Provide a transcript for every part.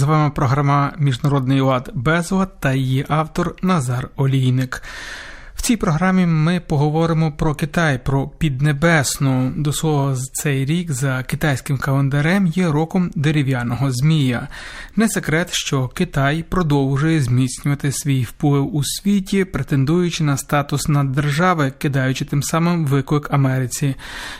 З вами програма Міжнародний лад Безлад та її автор Назар Олійник. В цій програмі ми поговоримо про Китай, про Піднебесну. До слова, цей рік за китайським календарем є роком дерев'яного змія. Не секрет, що Китай продовжує зміцнювати свій вплив у світі, претендуючи на статус наддержави, кидаючи тим самим виклик Америці.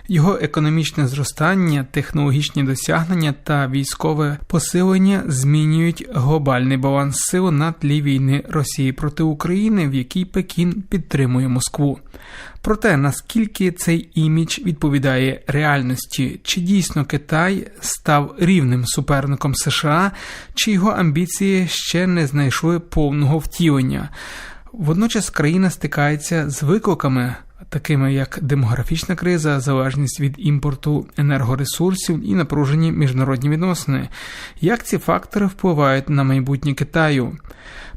Його економічне зростання, технологічні досягнення та військове посилення змінюють глобальний баланс сил на тлі війни Росії проти України, в якій Пекін підтримує Москву. Проте наскільки цей імідж відповідає реальності, чи дійсно Китай став рівним суперником США, чи його амбіції ще не знайшли повного втілення? Водночас країна стикається з викликами. Такими як демографічна криза, залежність від імпорту енергоресурсів і напружені міжнародні відносини. Як ці фактори впливають на майбутнє Китаю?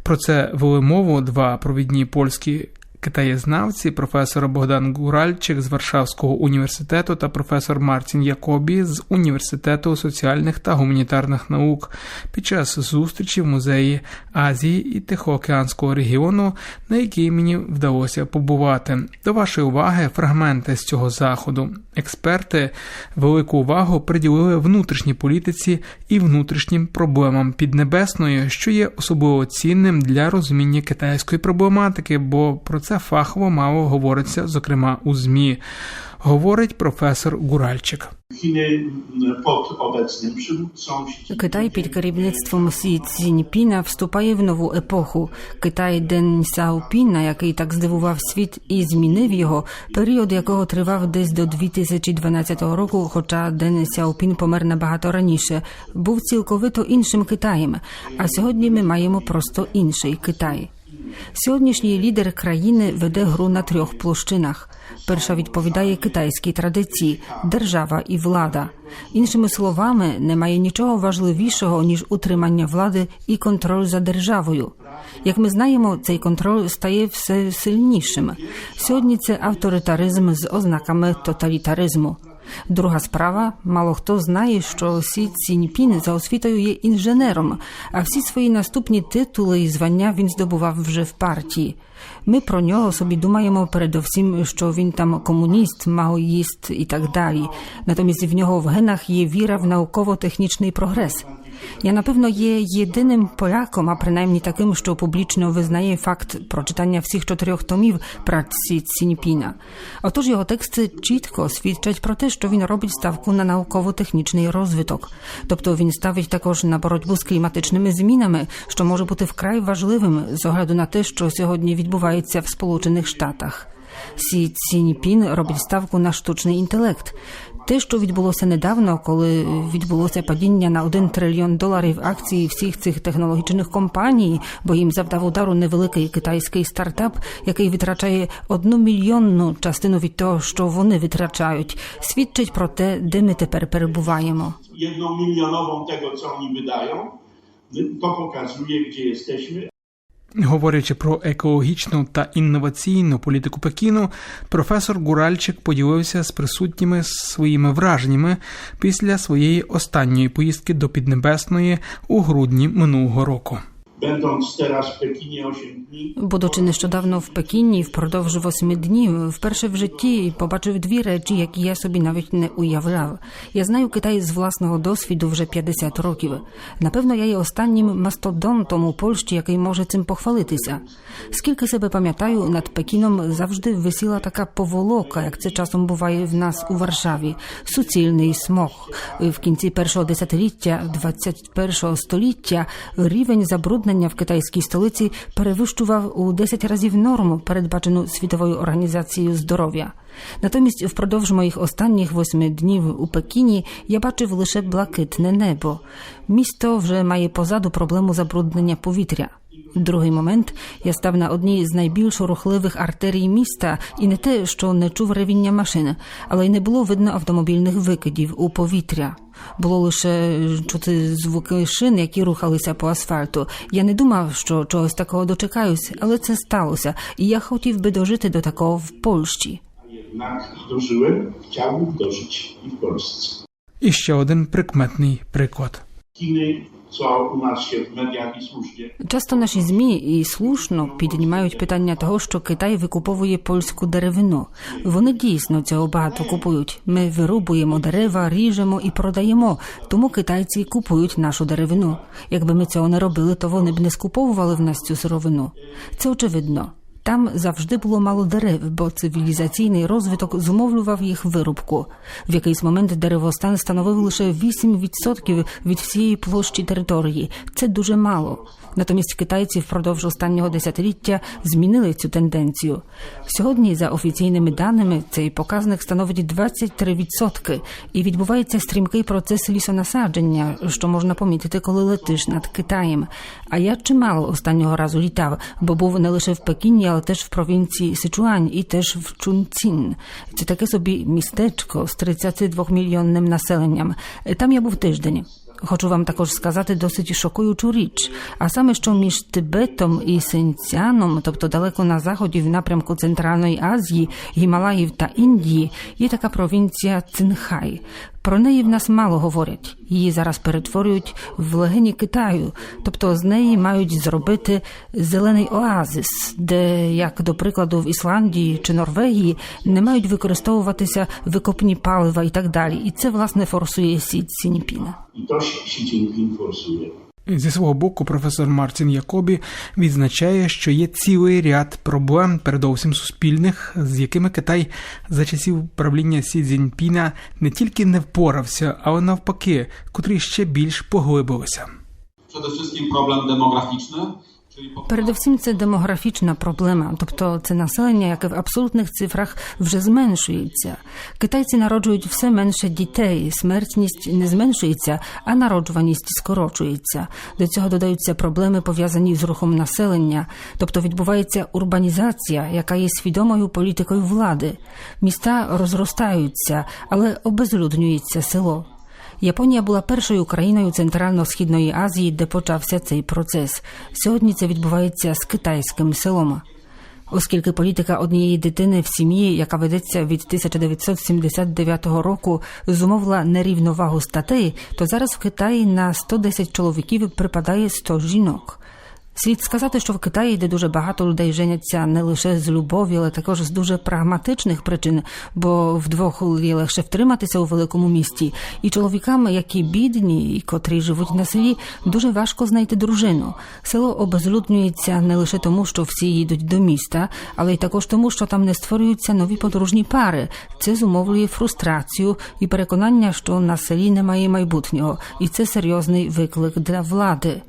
Про це вели мову два провідні польські китаєзнавці, професор Богдан Гуральчик з Варшавського університету та професор Мартін Якобі з університету соціальних та гуманітарних наук під час зустрічі в музеї Азії і Тихоокеанського регіону, на якій мені вдалося побувати. До вашої уваги фрагменти з цього заходу. Експерти велику увагу приділили внутрішній політиці і внутрішнім проблемам Піднебесної, що є особливо цінним для розуміння китайської проблематики, бо про це фахово мало говориться, зокрема у ЗМІ, говорить професор Гуральчик. Xi Китай під керівництвом Сі Цзіньпіна вступає в нову епоху. Китай Ден Сяопіна, який так здивував світ і змінив його, період якого тривав десь до 2012 року, хоча Ден Сяопін помер набагато раніше, був цілковито іншим Китаєм. А сьогодні ми маємо просто інший Китай. Сьогоднішній лідер країни веде гру на трьох площинах. Перша відповідає китайській традиції держава і влада. Іншими словами, немає нічого важливішого ніж утримання влади і контроль за державою. Як ми знаємо, цей контроль стає все сильнішим. Сьогодні це авторитаризм з ознаками тоталітаризму. Друга справа, мало хто знає, що Сі Ціньпін за освітою є інженером, а всі свої наступні титули і звання він здобував вже в партії. Ми про нього собі думаємо передовсім, що він там комуніст, маоїст і так далі. Натомість в нього в генах є віра в науково-технічний прогрес. Я напевно є єдиним поляком, а принаймні таким, що публічно визнає факт прочитання всіх чотирьох томів праці Ціньпіна. Отож його тексти чітко свідчать про те, що він робить ставку на науково-технічний розвиток. Тобто він ставить також на боротьбу з кліматичними змінами, що може бути вкрай важливим з огляду на те, що сьогодні відбувається в Сполучених Штатах. Сі Ціньпін робить ставку на штучний інтелект. Те, що відбулося недавно, коли відбулося падіння на 1 трильйон доларів акцій всіх цих технологічних компаній, бо їм завдав удару невеликий китайський стартап, який витрачає одну мільйонну частину від того, що вони витрачають, свідчить про те, де ми тепер перебуваємо. jedną milionową tego, co oni wydają, to pokazuje, gdzie jesteśmy. Говорячи про екологічну та інноваційну політику Пекіну, професор Гуральчик поділився з присутніми своїми враженнями після своєї останньої поїздки до Піднебесної у грудні минулого року. Będąc teraz w Pekinie 8 dni, Будучи нещодавно в Пекіні впродовж восьми днів, вперше в житті побачив дві речі, які я собі навіть не уявляв. Я знаю Китай з власного досвіду вже 50 років. Напевно, я є останнім мастодонтом у Польщі, який може цим похвалитися. Скільки себе пам'ятаю, над Пекіном завжди висіла така поволока, як це часом буває в нас у Варшаві. Суцільний смог. В кінці першого десятиліття 21-го століття рівень забруднення в китайській столиці перевищував у 10 разів норму, передбачену Світовою організацією здоров'я. Натомість, впродовж моїх останніх восьми днів у Пекіні я бачив лише блакитне небо. Місто вже має позаду проблему забруднення повітря. В другий момент я став на одній з найбільш рухливих артерій міста, і не те, що не чув ревіння машин, але й не було видно автомобільних викидів у повітря. Було лише чути звуки шин, які рухалися по асфальту. Я не думав, що чогось такого дочекаюсь, але це сталося, і я хотів би дожити до такого в Польщі. chciałbym dożyć i w Polsce. І ще один прикметний приклад. Co mediach i słusznie Часто наші ЗМІ і слушно піднімають питання того, що Китай викуповує польську деревину. Вони дійсно цього багато купують. Ми вирубуємо дерева, ріжемо і продаємо. Тому китайці купують нашу деревину. Якби ми цього не робили, то вони б не скуповували в нас цю сировину. Це очевидно. Там завжди було мало дерев, бо цивілізаційний розвиток зумовлював їх вирубку. В якийсь момент деревостан становив лише 8% від всієї площі території. Це дуже мало. Натомість китайці впродовж останнього десятиліття змінили цю тенденцію. Сьогодні, за офіційними даними, цей показник становить 23%, і відбувається стрімкий процес лісонасадження, що можна помітити, коли летиш над Китаєм. А я чимало останнього разу літав, бо був не лише в Пекіні, але теж в провінції Сичуань і теж в Чунцін. Це таке собі містечко з 32-мільйонним населенням. Там я був тиждень. Хочу вам також сказати досить шокуючу річ, а саме, що між Тибетом і Синьцяном, тобто далеко на заході в напрямку Центральної Азії, Гімалаїв та Індії, є така провінція Цинхай. Про неї в нас мало говорять. Її зараз перетворюють в легені Китаю, тобто з неї мають зробити зелений оазис, де, як до прикладу, в Ісландії чи Норвегії не мають використовуватися викопні палива і так далі. І це власне форсує Сі сініпіна і то Xi Xi Jinping forsuje. Зі свого боку, професор Мартін Якобі відзначає, що є цілий ряд проблем, передовсім суспільних, з якими Китай за часів правління Сі Цзіньпіна не тільки не впорався, але навпаки, котрі ще більш поглибилися. Przede wszystkim problem demograficzny, Передовсім це демографічна проблема, тобто це населення, яке в абсолютних цифрах вже зменшується. Китайці народжують все менше дітей, смертність не зменшується, а народжуваність скорочується. До цього додаються проблеми пов'язані з рухом населення, тобто відбувається урбанізація, яка є свідомою політикою влади. Міста розростаються, але обезлюднюється село. Японія була першою країною Центрально-східної Азії, де почався цей процес. Сьогодні це відбувається з китайським селом. Оскільки політика однієї дитини в сім'ї, яка ведеться від 1979 року, зумовила нерівновагу статей, то зараз в Китаї на 110 чоловіків припадає 100 жінок. Слід сказати, що в Китаї, де дуже багато людей женяться не лише з любові, але також з дуже прагматичних причин, бо вдвох легше втриматися у великому місті, і чоловікам, які бідні і котрі живуть на селі, дуже важко знайти дружину. Село обезлюднюється не лише тому, що всі їдуть до міста, але й також тому, що там не створюються нові подружні пари. Це зумовлює фрустрацію і переконання, що на селі немає майбутнього, і це серйозний виклик для влади.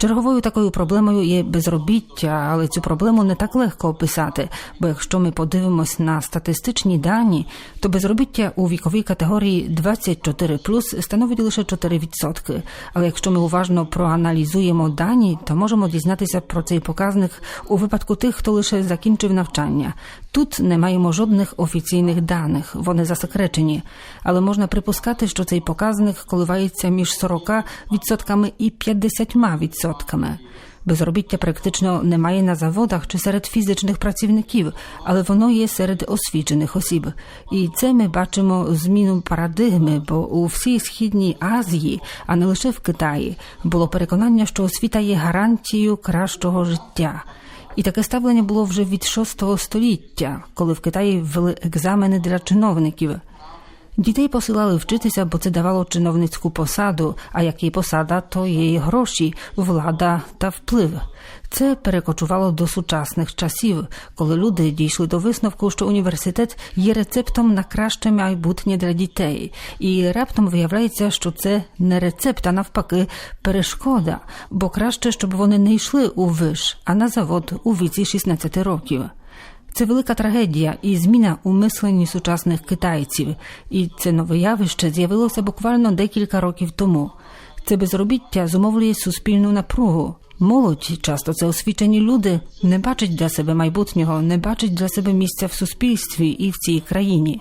Черговою такою проблемою є безробіття, але цю проблему не так легко описати, бо якщо ми подивимось на статистичні дані, то безробіття у віковій категорії 24 становить лише 4%. Але якщо ми уважно проаналізуємо дані, то можемо дізнатися про цей показник у випадку тих, хто лише закінчив навчання. Тут не маємо жодних офіційних даних, вони засекречені, але можна припускати, що цей показник коливається між 40% і 50%. Безробіття практично немає на заводах чи серед фізичних працівників, але воно є серед освічених осіб. І це ми бачимо зміну парадигми, бо у всій східній Азії, а не лише в Китаї, було переконання, що освіта є гарантією кращого життя. І таке ставлення було вже від VI століття, коли в Китаї ввели екзамени для чиновників. Дітей посилали вчитися, бо це давало чиновницьку посаду, а як і посада, то і гроші, влада та вплив. Це перекочувало до сучасних часів, коли люди дійшли до висновку, що університет є рецептом на краще майбутнє для дітей, і раптом виявляється, що це не рецепт, а навпаки перешкода, бо краще, щоб вони не йшли у виш, а на завод у віці 16 років. Це велика трагедія і зміна у мисленні сучасних китайців, і це нове явище з'явилося буквально декілька років тому. Це безробіття зумовлює суспільну напругу. Молодь, часто це освічені люди, не бачать для себе майбутнього, не бачать для себе місця в суспільстві і в цій країні.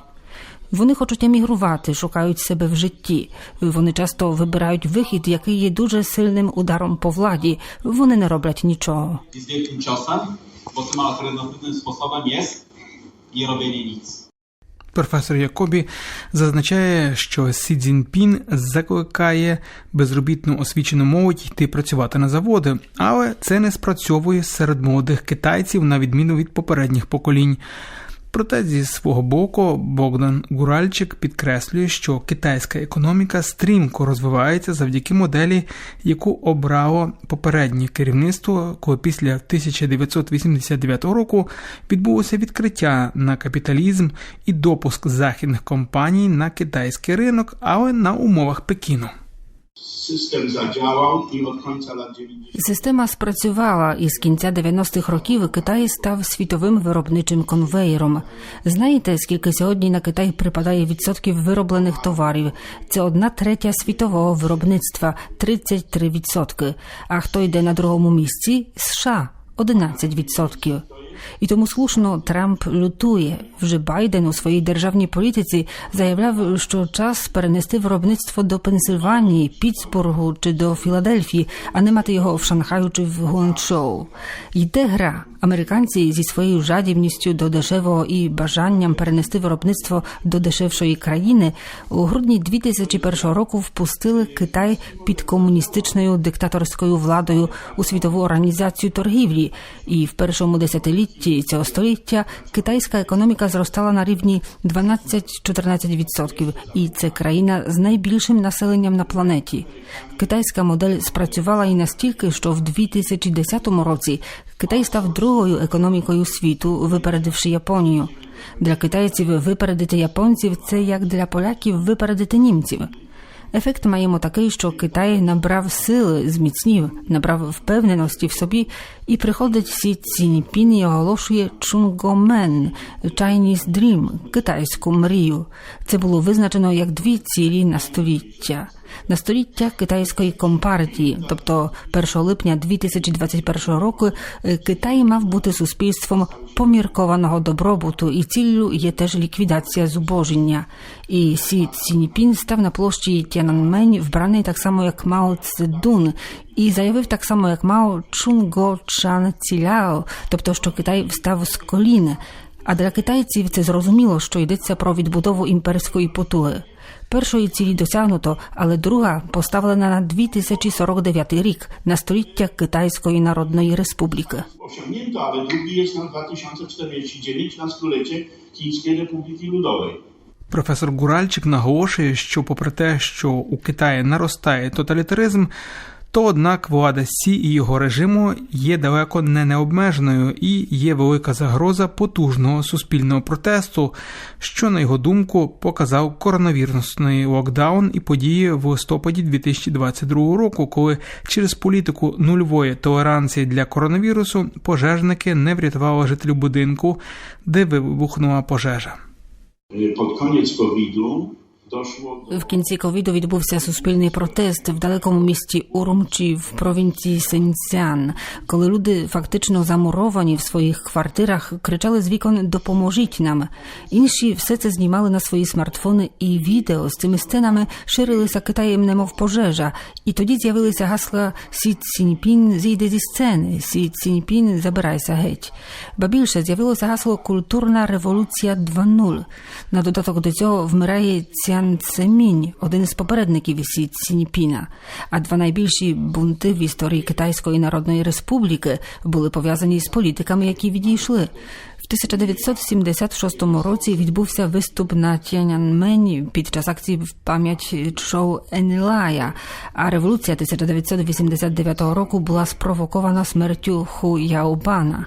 Вони хочуть емігрувати, шукають себе в житті. Вони часто вибирають вихід, який є дуже сильним ударом по владі. Вони не роблять нічого. Tym alternatywnym sposobem jest nie robienie nic. Професор Якобі зазначає, що Сі Цзіньпін закликає безробітну освічену молодь йти працювати на заводи, але це не спрацьовує серед молодих китайців на відміну від попередніх поколінь. Проте зі свого боку Богдан Гуральчик підкреслює, що китайська економіка стрімко розвивається завдяки моделі, яку обрало попереднє керівництво, коли після 1989 року відбулося відкриття на капіталізм і допуск західних компаній на китайський ринок, але на умовах Пекіну. System zadziałał i od końca lat 90. Система спрацювала, і з кінця 90-х років Китай став світовим виробничим конвеєром. Знаєте, скільки сьогодні на Китай припадає відсотків вироблених товарів? Це одна третя світового виробництва 33 відсотки. А хто йде на другому місці? США 11 відсотків. І тому слушно Трамп лютує. Вже Байден у своїй державній політиці заявляв, що час перенести виробництво до Пенсильванії, Пітсбургу чи до Філадельфії, а не мати його в Шанхаю чи в Гуанчжоу. Йде гра. Американці зі своєю жадібністю до дешевого і бажанням перенести виробництво до дешевшої країни у грудні 2001 року впустили Китай під комуністичною диктаторською владою у світову організацію торгівлі, і в першому десятилітті цього століття китайська економіка зростала на рівні 12-14%, і це країна з найбільшим населенням на планеті. Китайська модель спрацювала і настільки, що в 2010 році Китай став другою економікою світу, випередивши Японію. Для китайців випередити японців це як для поляків випередити німців. Ефект маємо такий, що Китай набрав сили, зміцнів, набрав впевненості в собі, і приходить Сі Цзіньпін і оголошує Чунгомен – Chinese Dream – китайську мрію. Це було визначено як дві цілі на століття. На століття китайської компартії, тобто 1 липня 2021 року, Китай мав бути суспільством поміркованого добробуту, і ціллю є теж ліквідація зубожіння. І Сі Цзіньпін став на площі Тяньаньмень вбраний так само, як Мао Цзедун, і заявив так само, як Мао Чунго Чан Ціляо, тобто, що Китай встав з колін. А для китайців це зрозуміло, що йдеться про відбудову імперської потуги. Першої цілі досягнуто, але друга поставлена на 2049 рік на століття Китайської Народної Республіки. Osiągnięto, ale drugi jest na 2049 na stulecie Chińskiej Republiki Ludowej. Професор Гуральчик наголошує, що попри те, що у Китаї наростає тоталітаризм, то однак влада Сі і його режиму є далеко не необмеженою і є велика загроза потужного суспільного протесту, що, на його думку, показав коронавірусний локдаун і події в листопаді 2022 року, коли через політику нульової толеранції для коронавірусу пожежники не врятували жителів будинку, де вибухнула пожежа. Koniec COVID-u doszło do В кінці ковіду відбувся суспільний протест в далекому місті Урумчі в провінції Сенцян, коли люди фактично замуровані в своїх квартирах кричали з вікон Допоможіть нам. Інші все це знімали на свої смартфони, і відео з цими сценами ширилися Китаєм, немов пожежа. І тоді з'явилися гасла Сі Ціньпін зійде зі сцени, Сі Ціньпін забирайся геть. Ба більше з'явилося гасло Культурна революція 2.0. На додаток до цього вмирає Цян Цемінь, один із попередників Сі Ціньпіна. А два найбільші бунти в історії Китайської Народної Республіки були пов'язані з політиками, які відійшли. В 1976 році відбувся виступ на Тяньаньмені під час акції в пам'ять Чоу Енілая, а революція 1989 року була спровокована смертю Ху Яобана.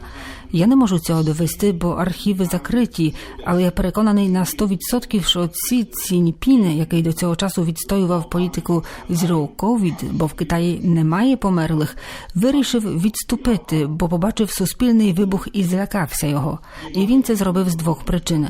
Я не можу цього довести, бо архіви закриті, але я переконаний на 100%, що ці Ціньпін, який до цього часу відстоював політику Zero COVID, бо в Китаї немає померлих, вирішив відступити, бо побачив суспільний вибух і злякався його. І він це зробив з двох причин.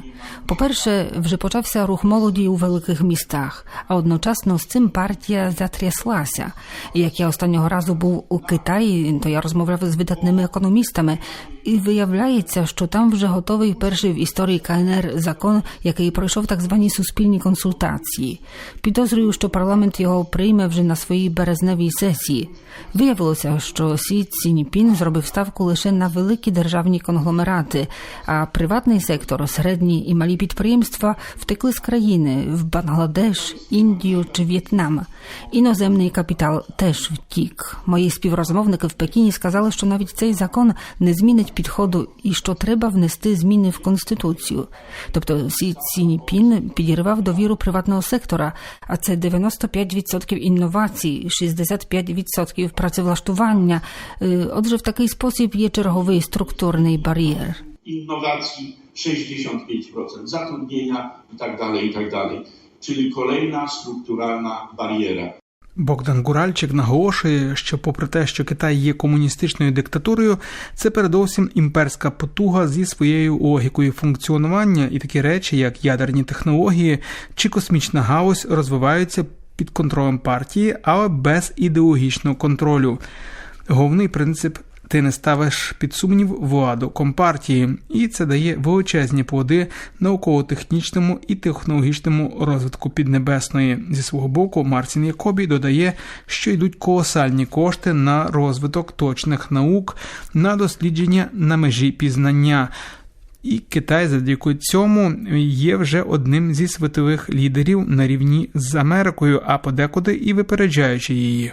По-перше, вже почався рух молоді у великих містах, а одночасно з цим партія затряслася. І як я останнього разу був у Китаї, то я розмовляв з видатними економістами, і виявляється, що там вже готовий перший в історії КНР закон, який пройшов так звані суспільні консультації. Підозрюю, що парламент його прийме вже на своїй березневій сесії. Виявилося, що Сі Цініпін зробив ставку лише на великі державні конгломерати, а приватний сектор, середні і малі підприємства втекли з країни в Бангладеш, Індію чи В'єтнам. Іноземний капітал теж втік. Мої співрозмовники в Пекіні сказали, що навіть цей закон не змінить підходу і що треба внести зміни в конституцію. Тобто Сі Цініпін підірвав довіру приватного сектора, а це 95% інновацій, 65% працевлаштування. Е, Отже, в такий спосіб є черговий структурний бар'єр. innowacji 65%, zatrudnienia itd., itd. Czyli kolejna strukturalna bariera. Богдан Гуральчик наголошує, що, попри те, що Китай є комуністичною диктатурою, це передовсім імперська потуга зі своєю логікою функціонування, і такі речі, як ядерні технології чи космічна галузь, розвиваються під контролем партії, але без ідеологічного контролю. Головний принцип. Ти не ставиш під сумнів владу компартії, і це дає величезні плоди науково-технічному і технологічному розвитку Піднебесної. Зі свого боку, Мартін Якобі додає, що йдуть колосальні кошти на розвиток точних наук, на дослідження на межі пізнання. І Китай завдяки цьому є вже одним зі світових лідерів на рівні з Америкою, а подекуди і випереджаючи її.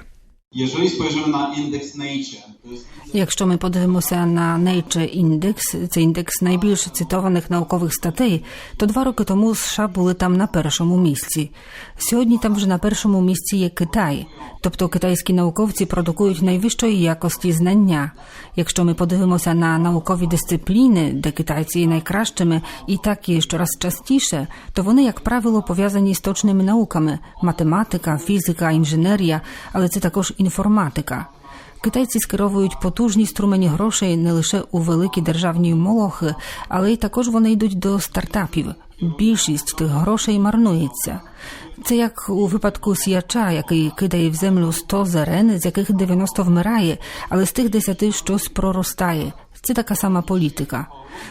Якщо ми подивимося на Nature Index, це індекс найбільш цитованих наукових статей, то два роки тому США були там на першому місці. Сьогодні там вже на першому місці є Китай, тобто китайські науковці продукують найвищої якості знання. Якщо ми подивимося на наукові дисципліни, де китайці є найкращими, і так є щораз частіше, то вони, як правило, пов'язані з точними науками: математика, фізика, інженерія, але це також інформатика. Китайці скеровують потужні струмені грошей не лише у великі державні молохи, але й також вони йдуть до стартапів. Більшість тих грошей марнується. Це як у випадку сіяча, який кидає в землю 100 зерен, з яких 90 вмирає, але з тих 10 щось проростає. Це така сама політика.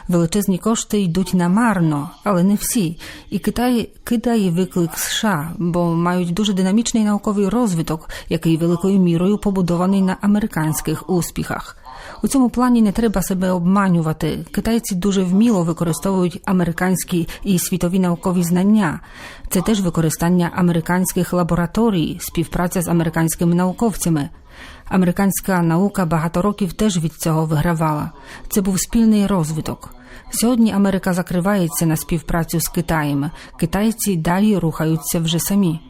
Величезні кошти йдуть намарно, але не всі. І Китай кидає виклик США, бо мають дуже динамічний науковий розвиток, який великою мірою побудований на американських успіхах. У цьому плані не треба себе обманювати. Китайці дуже вміло використовують американські і світові наукові знання. Це теж використання американських лабораторій, співпраця з американськими науковцями. Американська наука багато років теж від цього вигравала. Це був спільний розвиток. Сьогодні Америка закривається на співпрацю з Китаєм. Китайці далі рухаються вже самі.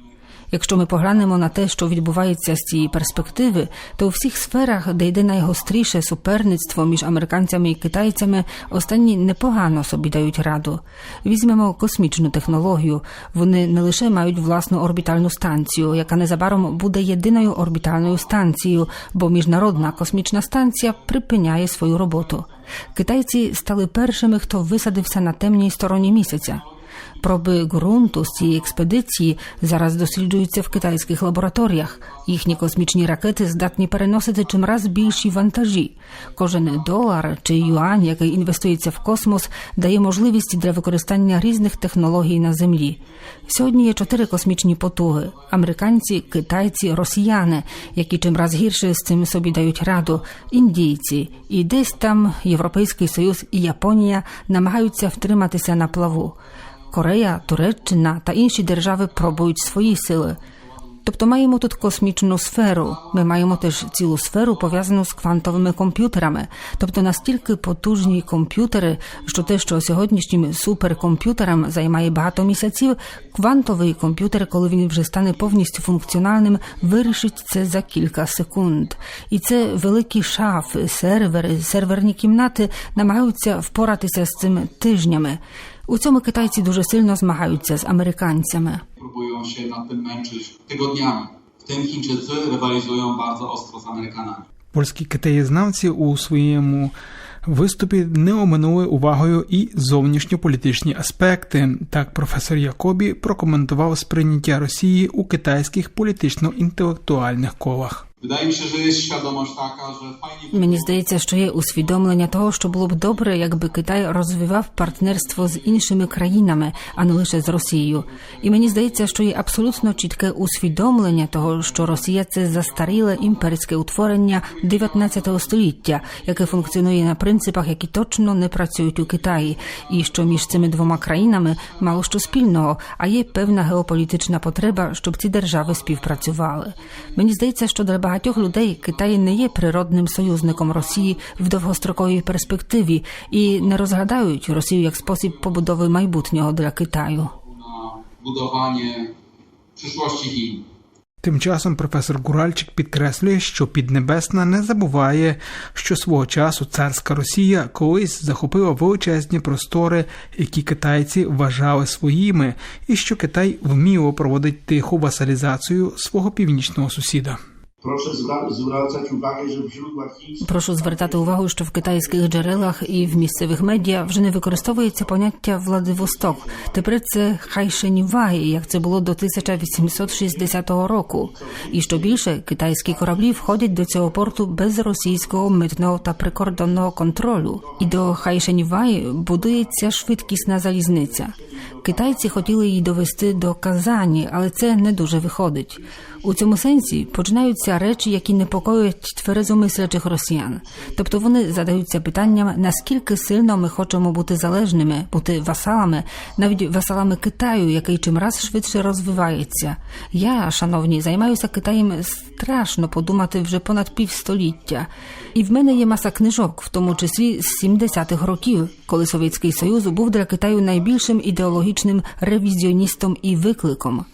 Якщо ми поглянемо на те, що відбувається з цієї перспективи, то у всіх сферах, де йде найгостріше суперництво між американцями і китайцями, останні непогано собі дають раду. Візьмемо космічну технологію. Вони не лише мають власну орбітальну станцію, яка незабаром буде єдиною орбітальною станцією, бо міжнародна космічна станція припиняє свою роботу. Китайці стали першими, хто висадився на темній стороні місяця. Проби ґрунту з цієї експедиції зараз досліджуються в китайських лабораторіях. Їхні космічні ракети здатні переносити чимраз більші вантажі. Кожен долар чи юань, який інвестується в космос, дає можливість для використання різних технологій на землі. Сьогодні є чотири космічні потуги: американці, китайці, росіяни, які чимраз гірше з цим собі дають раду, індійці, і десь там Європейський Союз і Японія намагаються втриматися на плаву. Корея, Туреччина та інші держави пробують свої сили. Тобто маємо тут космічну сферу. Ми маємо теж цілу сферу пов'язану з квантовими комп'ютерами, тобто настільки потужні комп'ютери, що те, що сьогоднішнім суперкомп'ютерам займає багато місяців, квантовий комп'ютер, коли він вже стане повністю функціональним, вирішить це за кілька секунд. І це великі шафи, сервери, серверні кімнати намагаються впоратися з цим тижнями. У цьому китайці дуже сильно змагаються з американцями. próbują się nad tym męczyć tygodniami. W tym Chińczycy rywalizują bardzo ostro z Amerykanami. Польські китаєзнавці у своєму виступі не оминули увагою і зовнішньополітичні аспекти. Так професор Якобі прокоментував сприйняття Росії у китайських політично-інтелектуальних колах. Wydaje mi się, że jest świadomość taka, że fajnie Мені здається, що є усвідомлення того, що було б добре, якби Китай розвивав партнерство з іншими країнами, а не лише з Росією. І мені здається, що є абсолютно чітке усвідомлення того, що Росія це застаріле імперське утворення 19 століття, яке функціонує на принципах, які точно не працюють у Китаї, і що між цими двома країнами мало що спільного, а є певна геополітична потреба, щоб ці держави співпрацювали. Мені здається, що для багатьох людей Китай не є природним союзником Росії в довгостроковій перспективі і не розглядають Росію як спосіб побудови майбутнього для Китаю. budowanie przyszłości Chin. Тим часом професор Гуральчик підкреслює, що Піднебесна не забуває, що свого часу царська Росія колись захопила величезні простори, які китайці вважали своїми, і що Китай вміло проводить тиху васалізацію свого північного сусіда. Proszę zwra- zwracać uwagę, że w Прошу звертати увагу, що в китайських джерелах і в місцевих медіа вже не використовується поняття Владивосток. Тепер це Хайшенівай, як це було до 1860 року. І що більше, китайські кораблі входять до цього порту без російського митного та прикордонного контролю. І до Хайшенівай будується швидкісна залізниця. Китайці хотіли її довести до Казані, але це не дуже виходить. У цьому сенсі починаються речі, які непокоять тверезомислячих росіян. Тобто вони задаються питанням, наскільки сильно ми хочемо бути залежними, бути васалами, навіть васалами Китаю, який чимраз швидше розвивається. Я, шановні, займаюся Китаєм страшно подумати вже понад півстоліття. І в мене є маса книжок, в тому числі з 70-х років, коли Совєтський Союз був для Китаю найбільшим ідеологічним ревізіоністом і викликом.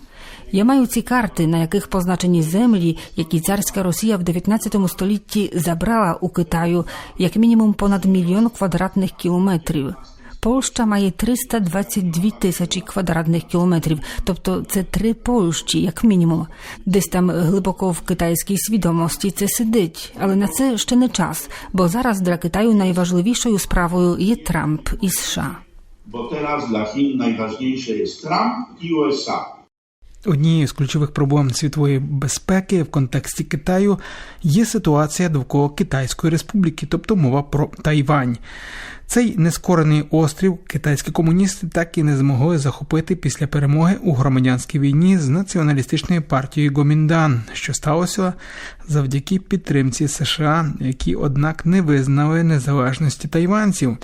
Я маю ці карти, на яких позначені землі, які царська Росія в 19 столітті забрала у Китаю як мінімум понад мільйон квадратних кілометрів. Польща має 322 тисячі квадратних кілометрів, тобто це три Польщі, як мінімум. Десь там глибоко в китайській свідомості це сидить, але на це ще не час, бо зараз для Китаю найважливішою справою є Трамп і США. Bo teraz dla Chin najważniejsze jest Trump i USA. Однією з ключових проблем світової безпеки в контексті Китаю є ситуація довкола Китайської республіки, тобто мова про Тайвань. Цей нескорений острів китайські комуністи так і не змогли захопити після перемоги у громадянській війні з націоналістичною партією Гоміндан, що сталося завдяки підтримці США, які, однак, не визнали незалежності тайванців.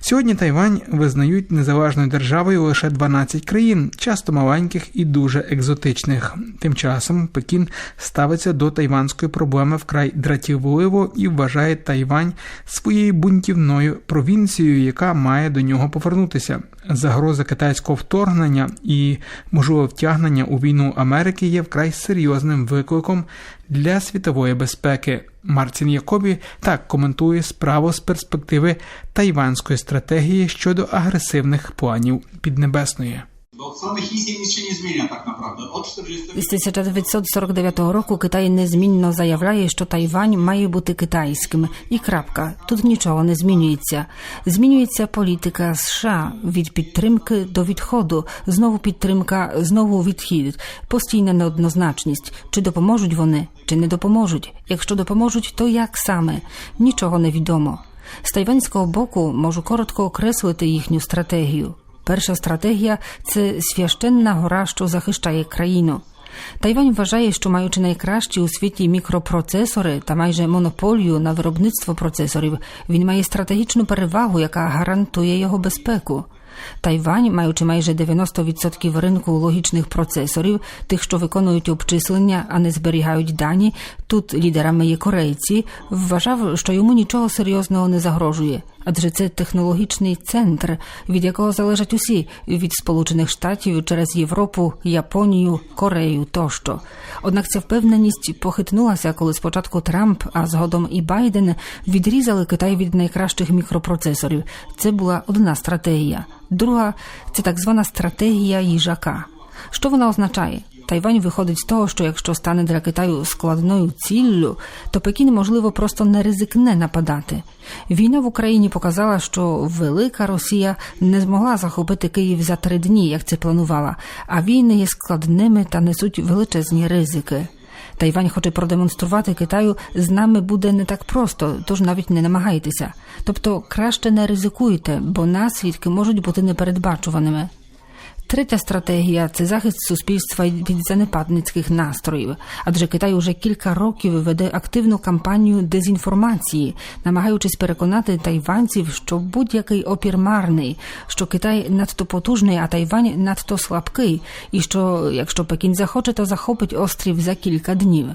Сьогодні Тайвань визнають незалежною державою лише 12 країн, часто маленьких і дуже екзотичних. Тим часом Пекін ставиться до тайванської проблеми вкрай дратівливо і вважає Тайвань своєю бунтівною провінцією, яка має до нього повернутися. Загроза китайського вторгнення і можливе втягнення у війну Америки є вкрай серйозним викликом для світової безпеки. Марцін Якобі так коментує справу з перспективи тайванської стратегії щодо агресивних планів Піднебесної. Od strony chińskiej nic się nie zmienia tak naprawdę. Od 40 З 1949 року Китай незмінно заявляє, що Тайвань має бути китайським. І крапка. Тут нічого не змінюється. Змінюється політика США від підтримки до відходу. Знову підтримка, знову відхід. Постійна неоднозначність. Чи допоможуть вони, чи не допоможуть. Якщо допоможуть, то як саме? Нічого не відомо. З тайванського боку можу коротко окреслити їхню стратегію. Перша стратегія це священна гора, що захищає країну. Тайвань вважає, що маючи найкращі у світі мікропроцесори та майже монополію на виробництво процесорів, він має стратегічну перевагу, яка гарантує його безпеку. Тайвань, маючи майже 90% ринку логічних процесорів, тих, що виконують обчислення, а не зберігають дані, тут лідерами є корейці, вважав, що йому нічого серйозного не загрожує, адже це технологічний центр, від якого залежать усі від Сполучених Штатів через Європу, Японію, Корею тощо. Однак ця впевненість похитнулася, коли спочатку Трамп, а згодом і Байден відрізали Китай від найкращих мікропроцесорів. Це була одна стратегія. Друга це так звана стратегія їжака. Що вона означає? Тайвань виходить з того, що якщо стане для Китаю складною ціллю, то Пекін, можливо, просто не ризикне нападати. Війна в Україні показала, що велика Росія не змогла захопити Київ за три дні, як це планувала, а війни є складними та несуть величезні ризики. Тайвань хоче продемонструвати Китаю, з нами буде не так просто, тож навіть не намагайтеся. Тобто краще не ризикуйте, бо наслідки можуть бути непередбачуваними. Третя стратегія це захист суспільства від занепадницьких настроїв, адже Китай уже кілька років веде активну кампанію дезінформації, намагаючись переконати тайванців, що будь-який опір марний, що Китай надто потужний, а Тайвань надто слабкий, і що якщо Пекін захоче, то захопить острів за кілька днів.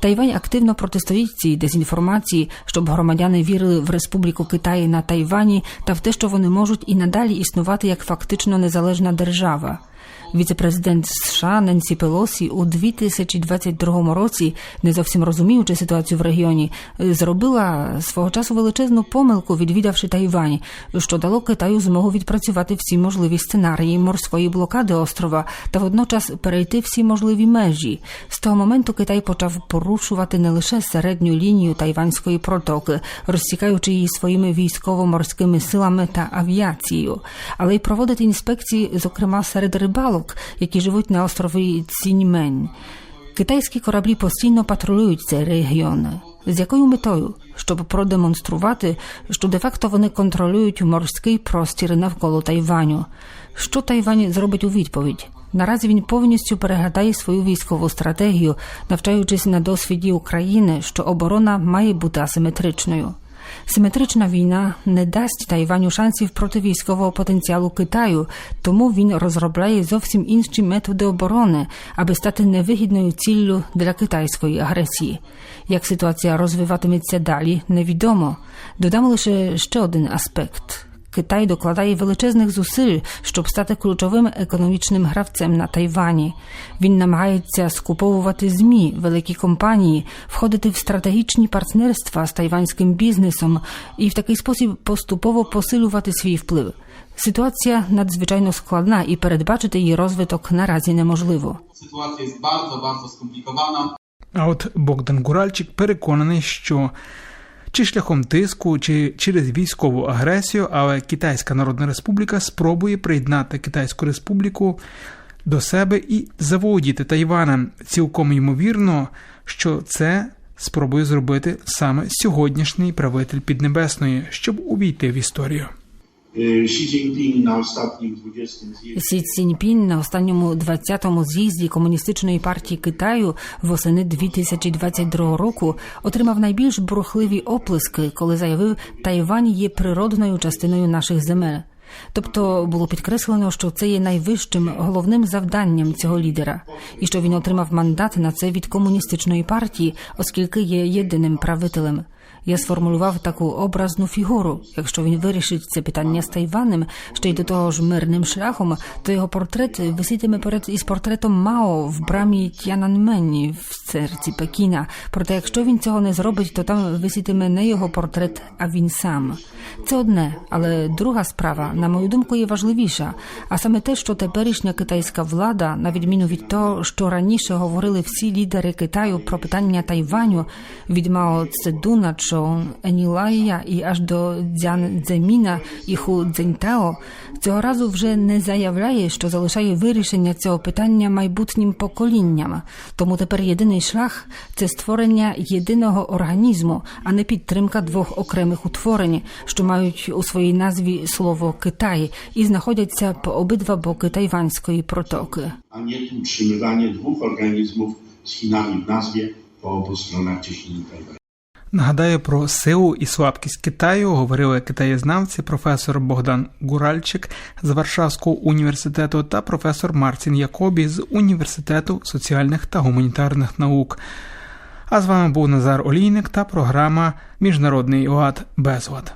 Тайвань активно протистоїть цій дезінформації, щоб громадяни вірили в Республіку Китай на Тайвані та в те, що вони можуть і надалі існувати як фактично незалежна держава. Віце-президент США Ненсі Пелосі у 2022 році, не зовсім розуміючи ситуацію в регіоні, зробила свого часу величезну помилку, відвідавши Тайвань, що дало Китаю змогу відпрацювати всі можливі сценарії морської блокади острова та водночас перейти всі можливі межі. З того моменту Китай почав порушувати не лише середню лінію Тайванської протоки, розсікаючи її своїми військово-морськими силами та авіацією, але й проводити інспекції, зокрема серед рибалок, які живуть на острові Ціньмень. Китайські кораблі постійно патрулюють цей регіон. З якою метою? Щоб продемонструвати, що де-факто вони контролюють морський простір навколо Тайваню. Що Тайвань зробить у відповідь? Наразі він повністю переглядає свою військову стратегію, навчаючись на досвіді України, що оборона має бути асиметричною. Симетрична війна не дасть Тайваню шансів проти військового потенціалу Китаю, тому він розробляє зовсім інші методи оборони, аби стати невигідною ціллю для китайської агресії. Як ситуація розвиватиметься далі, невідомо. Додамо лише ще один аспект. Китай докладає величезних зусиль, щоб стати ключовим економічним гравцем на Тайвані. Він намагається скуповувати змі, великі компанії, входити в стратегічні партнерства з тайванським бізнесом і в такий спосіб поступово посилювати свій вплив. Ситуація надзвичайно складна і передбачити її розвиток наразі неможливо. Jest bardzo, bardzo skomplikowana. А от Богдан Гуральчик переконаний, що чи шляхом тиску, чи через військову агресію, але Китайська Народна Республіка спробує приєднати Китайську Республіку до себе і заволодіти Тайваном. Цілком ймовірно, що це спробує зробити саме сьогоднішній правитель Піднебесної, щоб увійти в історію. Сі Цзіньпін на останньому 20-му з'їзді комуністичної партії Китаю восени 2022 року отримав найбільш бурхливі оплески, коли заявив, Тайвань є природною частиною наших земель. Тобто було підкреслено, що це є найвищим головним завданням цього лідера, і що він отримав мандат на це від комуністичної партії, оскільки є єдиним правителем. Я сформулював таку образну фігуру. Якщо він вирішить це питання з Тайванем, ще й до того ж мирним шляхом, то його портрет висітиме поряд із портретом Мао в брамі Тянанмені в серці Пекіна. Проте, якщо він цього не зробить, то там висітиме не його портрет, а він сам. Це одне, але друга справа, на мою думку, є важливіша. А саме те, що теперішня китайська влада, на відміну від того, що раніше говорили всі лідери Китаю про питання Тайваню, від Мао Цедуна, Чон Енілая і аж до Дзян Цземіна і Ху Цзіньтао, цього разу вже не заявляє, що залишає вирішення цього питання майбутнім поколінням. Тому тепер єдиний шлях це створення єдиного організму, а не підтримка двох окремих утворень, що мають у своїй назві слово Китай і знаходяться по обидва боки Тайванської протоки. nie tu utrzymywanie dwóch organizmów z Chinami w nazwie po obu stronach cieśniny Tajwanu. Нагадаю про силу і слабкість Китаю говорили китаєзнавці професор Богдан Гуральчик з Варшавського університету та професор Мартін Якобі з Університету соціальних та гуманітарних наук. А з вами був Назар Олійник та програма Міжнародний лад без лад.